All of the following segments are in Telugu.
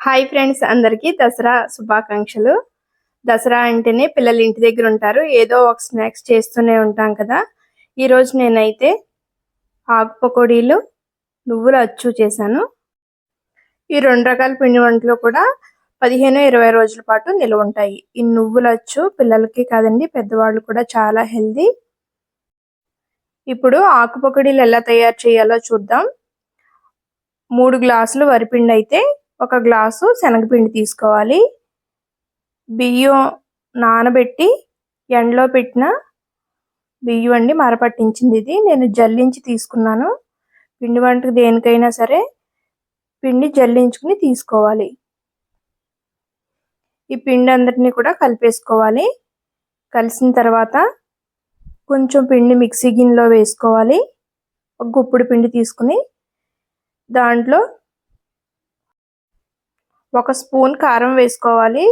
హాయ్ ఫ్రెండ్స్ అందరికీ దసరా శుభాకాంక్షలు. దసరా అంటేనే పిల్లలు ఇంటి దగ్గర ఉంటారు. ఏదో ఒక స్నాక్స్ చేస్తూనే ఉంటాం కదా. ఈరోజు నేనైతే ఆకు పకోడీలు నువ్వుల అచ్చు చేశాను. ఈ రెండు రకాల పిండి వంటలు కూడా పదిహేను ఇరవై రోజుల పాటు నిల్వ ఉంటాయి. ఈ నువ్వుల అచ్చు పిల్లలకి కాదండి పెద్దవాళ్ళు కూడా చాలా హెల్దీ. ఇప్పుడు ఆకు పకోడీలు ఎలా తయారు చేయాలో చూద్దాం. మూడు గ్లాసులు వరిపిండి అయితే ఒక గ్లాసు శనగపిండి తీసుకోవాలి. బియ్యం నానబెట్టి ఎండలో పెట్టిన బియ్యం అండి మరపట్టించింది ఇది. నేను జల్లించి తీసుకున్నాను. పిండి వంటకు దేనికైనా సరే పిండి జల్లించుకుని తీసుకోవాలి. ఈ పిండి అందరినీ కూడా కలిపేసుకోవాలి. కలిసిన తర్వాత కొంచెం పిండి మిక్సీ గిన్నెలో వేసుకోవాలి. ఒక గుప్పుడు పిండి తీసుకుని దాంట్లో ఒక స్పూన్ కారం వేసుకోవాలి.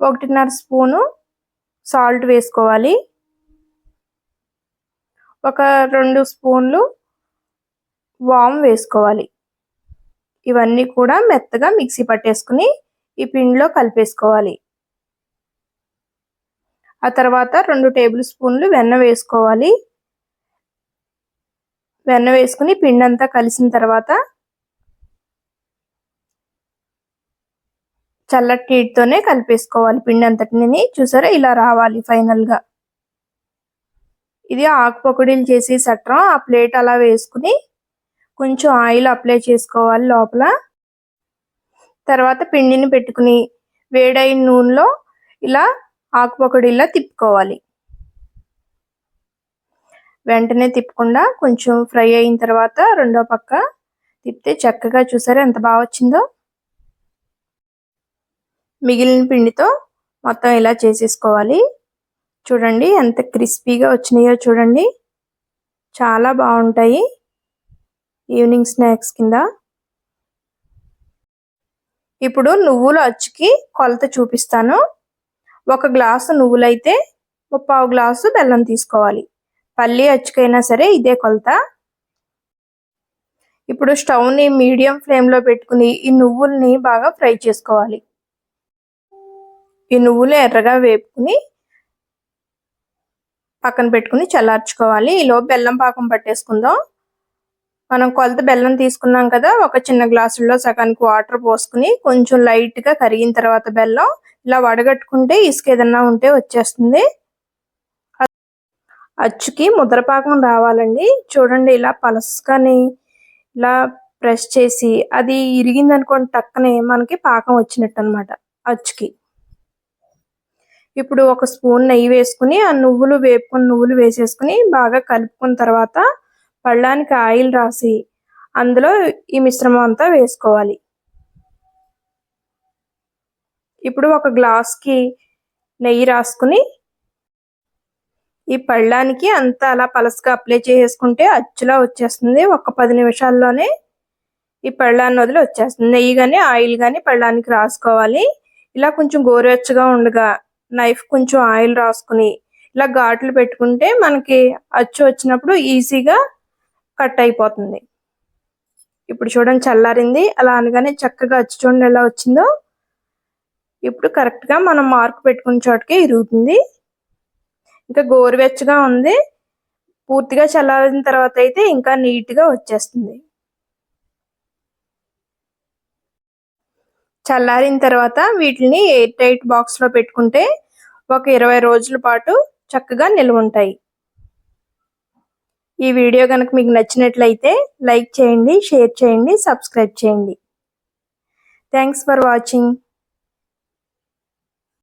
ఒకటిన్నర స్పూను సాల్ట్ వేసుకోవాలి. ఒక రెండు స్పూన్లు వామ్ వేసుకోవాలి. ఇవన్నీ కూడా మెత్తగా మిక్సీ పట్టేసుకుని ఈ పిండిలో కలిపేసుకోవాలి. ఆ తర్వాత రెండు టేబుల్ స్పూన్లు వెన్న వేసుకోవాలి. వెన్న వేసుకుని పిండి అంతా కలిసిన తర్వాత చల్లటి నీటితోనే కలిపేసుకోవాలి. పిండి అంతటిని చూసారా? ఇలా రావాలి ఫైనల్గా. ఇది ఆకు పకోడీలు చేసి సట్రం? ఆ ప్లేట్ అలా వేసుకుని కొంచెం ఆయిల్ అప్లై చేసుకోవాలి లోపల. తర్వాత పిండిని పెట్టుకుని వేడైన నూనెలో ఇలా ఆకు పకోడీలా తిప్పుకోవాలి. వెంటనే తిప్పకుండా కొంచెం ఫ్రై అయిన తర్వాత రెండో పక్క తిప్పితే చక్కగా చూసారా ఎంత బాగా వచ్చిందో? మిగిలిన పిండితో మొత్తం ఇలా చేసేసుకోవాలి. చూడండి ఎంత క్రిస్పీగా వచ్చినాయో చూడండి. చాలా బాగుంటాయి ఈవినింగ్ స్నాక్స్ కింద. ఇప్పుడు నువ్వులు అచ్చుకి కొలత చూపిస్తాను. ఒక గ్లాసు నువ్వులైతే ముప్పావు గ్లాసు బెల్లం తీసుకోవాలి. పల్లి అచ్చుకైనా సరే ఇదే కొలత. ఇప్పుడు స్టవ్ని మీడియం ఫ్లేమ్లో పెట్టుకుని ఈ నువ్వుల్ని బాగా ఫ్రై చేసుకోవాలి. ఈ నువ్వులు ఎర్రగా వేపుకుని పక్కన పెట్టుకుని చల్లార్చుకోవాలి. ఈలో బెల్లం పాకం పట్టేసుకుందాం. మనం కొలత బెల్లం తీసుకున్నాం కదా ఒక చిన్న గ్లాసుల్లో సగానికి వాటర్ పోసుకుని కొంచెం లైట్గా కరిగిన తర్వాత బెల్లం ఇలా వడగట్టుకుంటే ఇసుక ఏదన్నా ఉంటే వచ్చేస్తుంది. అచ్చుకి ముద్రపాకం రావాలండి. చూడండి ఇలా పలసగాని ఇలా ప్రెస్ చేసి అది ఇరిగిందనుకోండి టక్కనే మనకి పాకం వచ్చినట్టు అనమాట అచ్చుకి. ఇప్పుడు ఒక స్పూన్ నెయ్యి వేసుకుని ఆ నువ్వులు వేపుకుని నువ్వులు వేసేసుకుని బాగా కలుపుకున్న తర్వాత పళ్ళానికి ఆయిల్ రాసి అందులో ఈ మిశ్రమం అంతా వేసుకోవాలి. ఇప్పుడు ఒక గ్లాస్కి నెయ్యి రాసుకుని ఈ పళ్ళానికి అంతా అలా పలసగా అప్లై చేసేసుకుంటే అచ్చులా వచ్చేస్తుంది. ఒక పది నిమిషాల్లోనే ఈ పళ్ళాన్ని వదిలి వచ్చేస్తుంది. నెయ్యి కానీ ఆయిల్ కానీ పళ్ళానికి రాసుకోవాలి. ఇలా కొంచెం గోరువెచ్చగా ఉండగా నైఫ్ కొంచెం ఆయిల్ రాసుకుని ఇలా ఘాట్లు పెట్టుకుంటే మనకి అచ్చు వచ్చినప్పుడు ఈజీగా కట్ అయిపోతుంది. ఇప్పుడు చూడండి చల్లారింది. అలా అనగానే చక్కగా అచ్చు చూడండి ఎలా వచ్చిందో. ఇప్పుడు కరెక్ట్గా మనం మార్క్ పెట్టుకున్న చోటకే ఇరుగుతుంది. ఇంకా గోరువెచ్చగా ఉంది. పూర్తిగా చల్లారిన తర్వాత అయితే ఇంకా నీట్గా వచ్చేస్తుంది. చల్లారిన తర్వాత వీటిని ఎయిర్ టైట్ బాక్స్లో పెట్టుకుంటే ఒక ఇరవై రోజుల పాటు చక్కగా నిల్వ ఉంటాయి. ఈ వీడియో కనుక మీకు నచ్చినట్లయితే లైక్ చేయండి షేర్ చేయండి సబ్స్క్రైబ్ చేయండి. Thanks for watching.